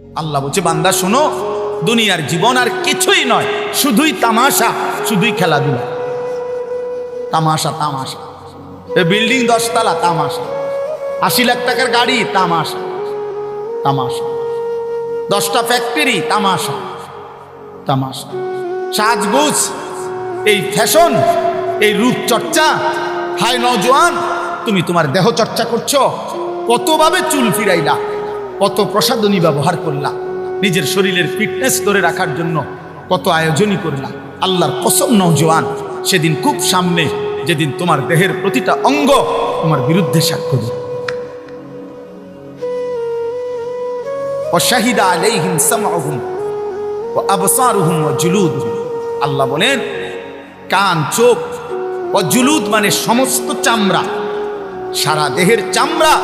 আল্লাহ বলছে, বান্দা, শোনো, দুনিয়ার জীবন আর কিছুই নয়, শুধুই তামাশা, শুধুই খেলাধুলা। তামাশা তামাশা। বিল্ডিং দশতলা, তামাশা। আশি লাখ টাকার গাড়ি, তামাশা। তামাশা। দশটা ফ্যাক্টরি তামাশা। তামাশা। সাজগুজ, এই ফ্যাশন এই রূপচর্চা হাই নজওয়ান তুমি তোমার দেহ চর্চা করছ, কতভাবে চুল ফিরাইলা? কত প্রসাদনী ব্যবহার করলাম। নিজের শরীরের ফিটনেস ধরে রাখার জন্য কত আয়োজনই করলাম। আল্লাহর কসম নৌজওয়ান সেদিন খুব সামনে যেদিন তোমার দেহের প্রতিটা অঙ্গ তোমার বিরুদ্ধে সাক্ষ্য দেবে। আল্লাহ বলেন, কান, চোখ অজুলুদ মানে সমস্ত চামড়া, সারা দেহের চামড়া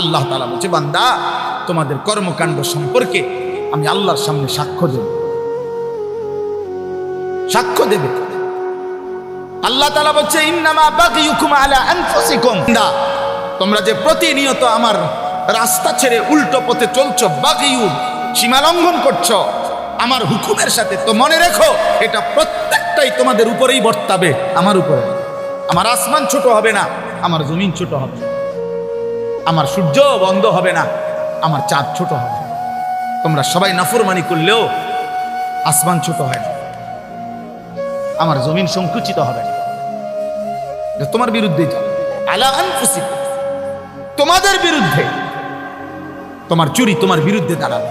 আল্লাহ তালা বলছে, বান্দা, তোমাদের কর্মকাণ্ড সম্পর্কে আমি আল্লাহর সামনে সাক্ষ্য দেব। সাক্ষ্য দেবে আল্লাহ তালা বলছে আলা তোমরা যে প্রতিনিয়ত আমার রাস্তা ছেড়ে উল্টো পথে চলছো, বাগিয়ু, সীমা লঙ্ঘন করছ, আমার হুকুমের সাথে তো মনে রেখো, এটা প্রত্যেকটাই তোমাদের উপরেই বর্তাবে, আমার উপরে। আমার আসমান ছোট হবে না, আমার জমিন ছোট হবে। আমার সূর্য বন্ধ হবে না, আমার চাঁদ ছোট হবে। তোমরা সবাই নাফরমানি করলেও আসমান ছোট হয় না। আমার জমিন সংকুচিত হবে না। তোমার বিরুদ্ধে আলা আনফুসিকুম। তোমাদের বিরুদ্ধে। তোমার চুরি তোমার বিরুদ্ধে দাঁড়াবে।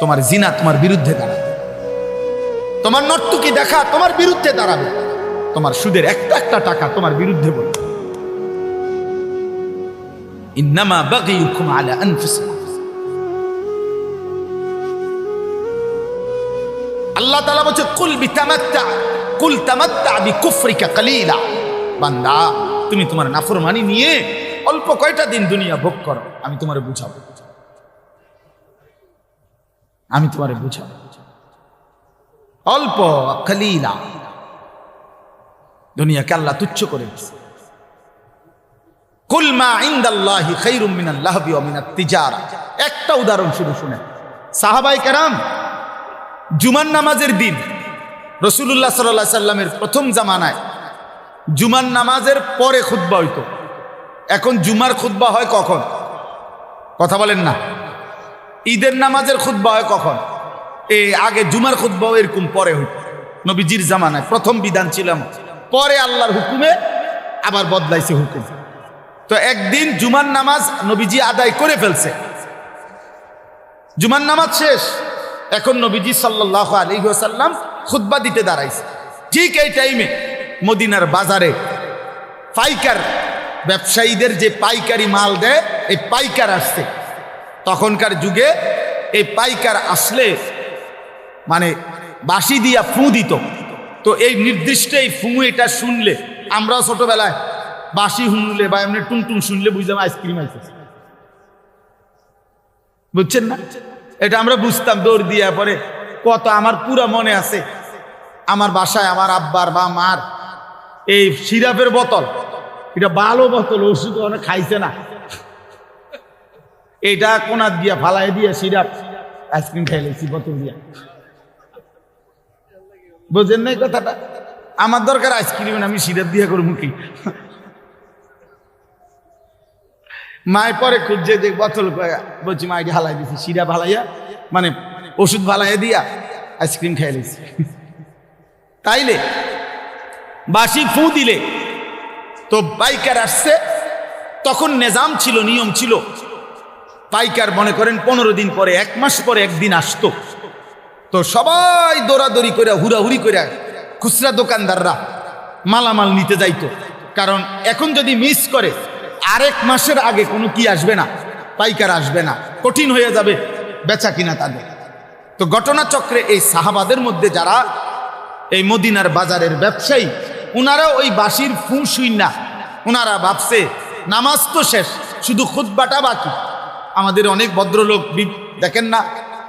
তোমার জিনা তোমার বিরুদ্ধে দাঁড়াবে। তোমার নর্তুকি দেখা তোমার বিরুদ্ধে দাঁড়াবে। তোমার সুদের একটা একটা টাকা তোমার বিরুদ্ধে বলবে। আল্লাহ বলছে, কুল বিতামাত্তা, কুল তামাত্তা বিকুফরিকা কালিলা। বান্দা, তুমি তোমার নাফরমানি নিয়ে অল্প কয়টা দিন দুনিয়া ভোগ করো, আমি তোমারে বুঝাবো। আমি তোমারে বুঝাবো। অল্প কালিলা। দুনিয়াকে আল্লাহ তুচ্ছ করে দিয়েছে। একটা উদাহরণ শুধু শুনে সাহাবাই কেরাম জুমার নামাজের দিন রসুল্লাহ সাল্লাহ সাল্লামের প্রথম জামানায় জুমার নামাজের পরে খুদ্া হইতো। এখন জুমার খুদ্া হয় কখন? কথা বলেন না। ঈদের নামাজের খুদ্া হয় কখন? এ, আগে জুমার খুদ্া এরকম পরে হইতো। নবীজির জামানায় প্রথম বিধান ছিলাম পরে আল্লাহর হুকুমে আবার বদলাইছে হুকুম। তো একদিন জুমার নামাজ নবীজি আদায় করে ফেলছে। জুমার নামাজ শেষ। এখন নবীজি সাল্লাহ আলী সাল্লাম খুদ্া দিতে দাঁড়াইছে। ঠিক এই টাইমে মদিনার বাজারে পাইকার ব্যবসায়ীদের যে পাইকারি মাল দেয়, এই পাইকার আসছে। তখনকার যুগে এই পাইকার আসলে মানে বাঁশি দিয়া ফু দিত। তো এই নির্দিষ্ট এই ফু এটা শুনলে, আমরাও ছোটবেলায় বাঁশি শুনলে বা এমনি টুনটুন শুনলে বুঝলাম আইসক্রিম আইসে বুঝছেন না? এটা আমরা বুঝতাম দৌড় দিয়ে পরে। কত আমার পুরা মনে আছে। আমার বাসায় আমার আব্বার বা মার। এই সিরাপের বোতল। এটা ভালো বোতল ওষুধ অনেক খাইছে না। এটা কোনার দিয়া ফালাই দিয়া সিরাপ। আইসক্রিম খাইলেছি বোতল দিয়া? বোঝেন নাই কথাটা? আমার দরকার আইসক্রিম আমি সিরাপ দিয়া করব কি? মায় পরে খুঁজছে যে বোতল বলছি, মা, এটি হালাই দিছি সিরাপ হালাইয়া মানে ওষুধ ভালাইয়া দিয়া আইসক্রিম খাই লিছি তাইলে বাসি ফু দিলে, তো পাইকার আসছে, তখন নেজাম ছিল, নিয়ম ছিল। পাইকার মনে করেন, পনেরো দিন পরে, এক মাস পরে একদিন আসতো। তো সবাই দৌড়াদৌড়ি করে হুড়াহুড়ি করে খুচরা দোকানদাররা মালামাল নিতে যাইতো। কারণ এখন যদি মিস করে আরেক মাসের আগে কোনো কি আসবে না? পাইকার আসবে না। কঠিন হয়ে যাবে বেচা কিনা তাদের। তো ঘটনাচক্রে এই সাহাবাদের মধ্যে যারা এই মদিনার বাজারের ব্যবসায়ী ওনারা ওই বাসির ফু শুই না। ওনারা ভাবছে, নামাজ তো শেষ, শুধু খুদ্বাটা বাকি। আমাদের অনেক ভদ্রলোক দেখেন না,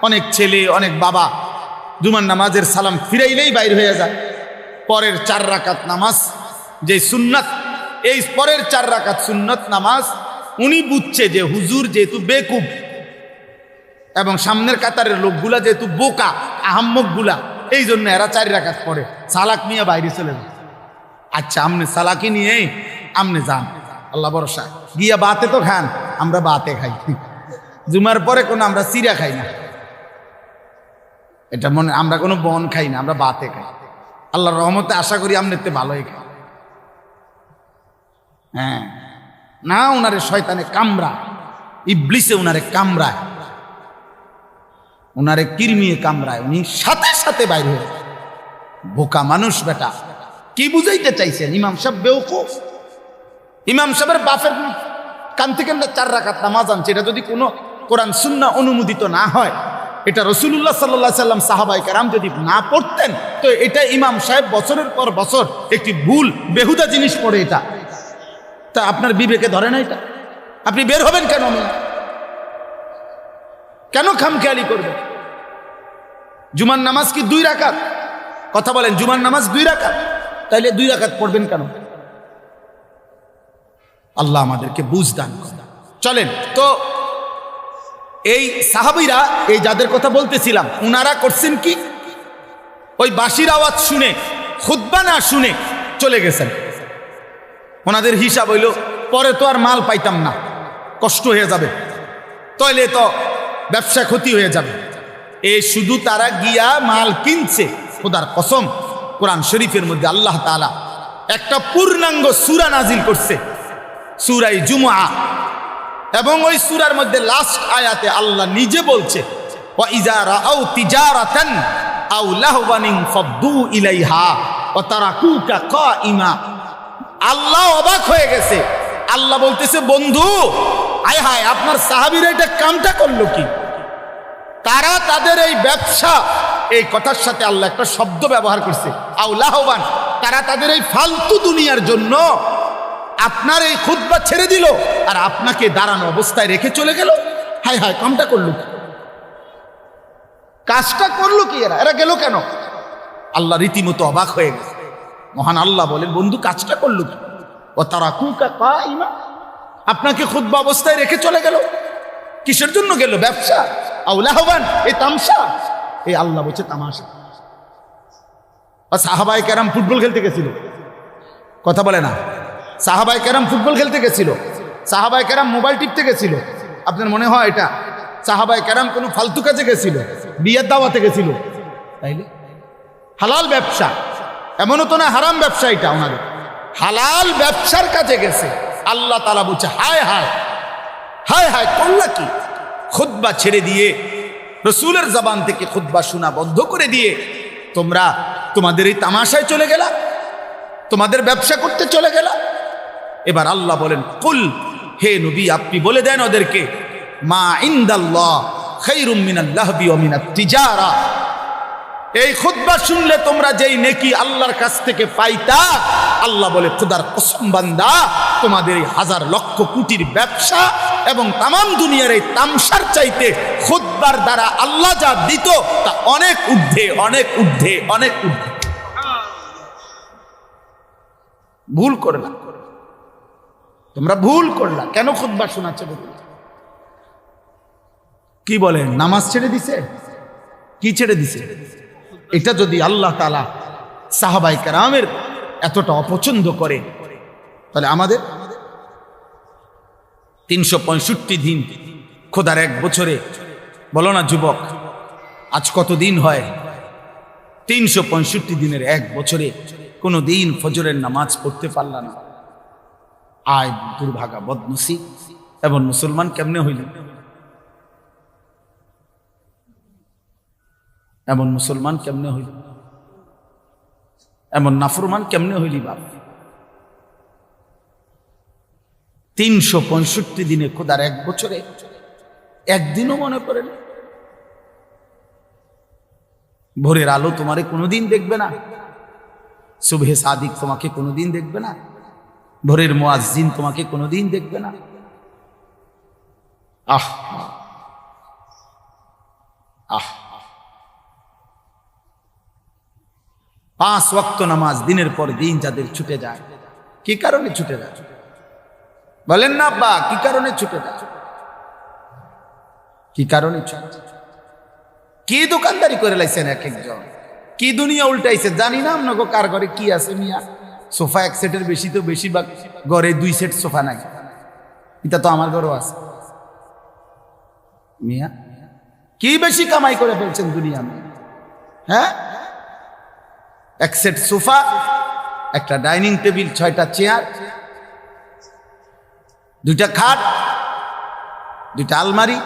অনেক ছেলে, অনেক বাবা। জুমার নামাজের সালাম ফিরাইলেই বাইর হয়ে যায়। পরের চার রাকাত নামাজ যে সুন্নাত এই পরের চার রাকাত সুন্নত নামাজ উনি বুঝছে যে হুজুর যেহেতু বেকুব এবং সামনের কাতারের লোকগুলা যেহেতু বোকা, আহাম্মকগুলা এই জন্য এরা চারি রাখাত পড়ে। সালাক নিয়ে বাইরে চলে যায়। আচ্ছা আমনে সালাকি নিয়ে আমনে যান। আল্লাহ ভরসা। গিয়া বাতে তো খান, আমরা বাতে খাই। জুমার পরে কোনো আমরা চিরা খাই না। এটা মনে আমরা কোনো বন খাই না, আমরা বাতে খাই। আল্লাহর রহমতে আশা করি আমনেতে ভালোই খাই। হ্যাঁ। না ওনারে শয়তানে কামড়া ইবলিসে ওনারে কামড়ায়। ওনারে কিরমিয়ে কামড়ায়। উনি সাথে সাথে বাইরে হয়ে। বোকা মানুষ বেটা। কি বুঝাইতে চাইছেন? ইমাম সাহেব বেউকুফ ইমাম সাহেবের বাপের কান থেকে চার রাখাত নামাজ আনছি। এটা যদি কোনো কোরআন সুন্না অনুমোদিত না হয়, এটা রসুল্লাহ সাল্লাহ সাল্লাম সাহাবাই কারাম যদি না পড়তেন, তো এটা ইমাম সাহেব বছরের পর বছর একটি ভুল, বেহুদা জিনিস পড়ে এটা। তা আপনার বিবেকে ধরে না এটা? আপনি বের হবেন কেন মিয়া? কেন খামখেয়ালি করবেন জুমার নামাজ কি দুই রাকাত? কথা বলেন, জুমার নামাজ দুই রাকাত? তাইলে দুই রাকাত পড়বেন কেন? আল্লাহ আমাদেরকে বুঝ দান চলেন, তো এই সাহাবিরা, এই যাদের কথা বলতেছিলাম, উনারা করছেন কি? ওই বাঁশির আওয়াজ শুনে খুদ্া না শুনে চলে গেছেন। ওনাদের হিসাব হইল, পরে তো আর মাল পাইতাম না, কষ্ট হয়ে যাবে। তাইলে তো ব্যবসা ক্ষতি হয়ে যাবে। এ শুধু তারা গিয়া মাল কিনছে, খোদার কসম, কোরআন শরীফের মধ্যে আল্লাহ তাআলা একটা পূর্ণাঙ্গ সুরা নাজিল করছে, সুরাই জুমা এবং ওই সুরার মধ্যে লাস্ট আয়াতে আল্লাহ নিজে বলছে ইলাইহা আল্লাহ অবাক হয়ে গেছে। আল্লাহ বলতেছে, বন্ধু আয় হায়, আপনার সাহাবীরা এটা কামটা করল কি? তারা তাদের এই ব্যবসা, এই কথার সাথে আল্লাহ একটা শব্দ ব্যবহার করছে। আও লাহবান তারা তাদের এই ফালতু দুনিয়ার জন্য আপনার এই খুদ্া ছেড়ে দিল আর আপনাকে দাঁড়ানো অবস্থায় রেখে চলে গেল। হায় হায়, কামটা করল কি? কাজটা করল কি এরা? এরা গেল কেন? আল্লাহ রীতিমতো অবাক হয়ে গেছে। মহান আল্লাহ বলেন, বন্ধু, কাজটা করল কি ও তারা কুকা কাইমা। আপনাকে খুদ্া অবস্থায় রেখে চলে গেল। কিসের জন্য গেল? ব্যবসা? আউলাহবান এই তামসা। এই আল্লাহ বলছে, তামাশা। সাহাবাই কেরাম ফুটবল খেলতে গেছিল? কথা বলে না। সাহাবাই কেরাম ফুটবল খেলতে গেছিল? সাহাবাই কেরাম মোবাইল টিপতে গেছিল? আপনার মনে হয় এটা? সাহাবাই কেরাম কোনো ফালতু কাজে গেছিল? বিয়ের দাওয়াতে গেছিল। তাইলে? হালাল ব্যবসা। এমনও তো না হারাম ব্যবসা এটা ওনাদের। হালাল ব্যবসার কাছে গেছে। আল্লাহ তালা বলছে, হায় হায় হায় হায় করলা কি? খুদ্া ছেড়ে দিয়ে, রসুলের জবান থেকে খুদ্া শোনা বন্ধ করে দিয়ে, তোমরা তোমাদের এই তামাশায় চলে গেলা? তোমাদের ব্যবসা করতে চলে গেলা? এবার আল্লাহ বলেন, কুল, হে নবী, আপনি বলে দেন ওদেরকে, মা ইন্দাল্লাহ খৈরুম মিনাল্লাহ মিনাত তিজারা। এই খুদ্া শুনলে তোমরা যেই নেকি আল্লাহর কাছ থেকে পাইতা, আল্লাহ বলে, খুদার কসম বান্দা, তোমাদের এই হাজার লক্ষ কোটির ব্যবসা এবং তামাম দুনিয়ার এই তামসার চাইতে খুদ্বার দ্বারা আল্লাহ যা দিত, তা অনেক ঊর্ধ্বে অনেক ঊর্ধ্বে অনেক ঊর্ধ্বে। ভুল করলা। তোমরা ভুল করলা। কেন খুদ্া শোনাচ্ছে? কি বলে? নামাজ ছেড়ে দিছে? কি ছেড়ে দিছে? এটা যদি আল্লাহ তালা সাহাবাই কারামের এতটা অপছন্দ করে, তাহলে আমাদের তিনশো পঁয়ষট্টি দিন খোদার এক বছরে, বলো না যুবক, আজ কত দিন হয়? তিনশো পঁয়ষট্টি দিনের এক বছরে কোনো দিন ফজরের নামাজ পড়তে পারলাম আয় দুর্ভাগা বদনসি এবং মুসলমান কেমনে হইল? এমন মুসলমান কেমনে হইল? এমন নাফরমান কেমনে হইলি বাপ? তিনশো পঁয়ষট্টি দিনে খোদার এক বছরে একদিনও মনে পড়ে না। ভোরের আলো তোমারে কোনোদিন দেখবে না। শুভে সাদিক তোমাকে কোনোদিন দেখবে না। ভোরের মোয়াজিন তোমাকে কোনোদিন দেখবে না। আহ আহ। পাঁচ ওয়াক্ত নামাজ দিনের পর দিন যাদের ছুটে যায়, কি কারণে ছুটে যায়? বলেন না বা কি কারণে ছুটে যায়? কি কারণে? কি দোকানদারি করে লাইছেন এক একজন? কি দুনিয়া উল্টাইছে? জানি না, আপনাকে কার ঘরে কি আছে মিয়া? সোফা এক সেটের বেশি তো বেশিরভাগ ঘরে দুই সেট সোফা নাই। এটা তো আমার ঘরেও আছে। মিয়া, কি বেশি কামাই করে ফেলছেন দুনিয়া হ্যাঁ? এক সেট সোফা একটা ডাইনিং টেবিল ছয়টা চেয়ার দুইটা খাট দুইটা আলমারি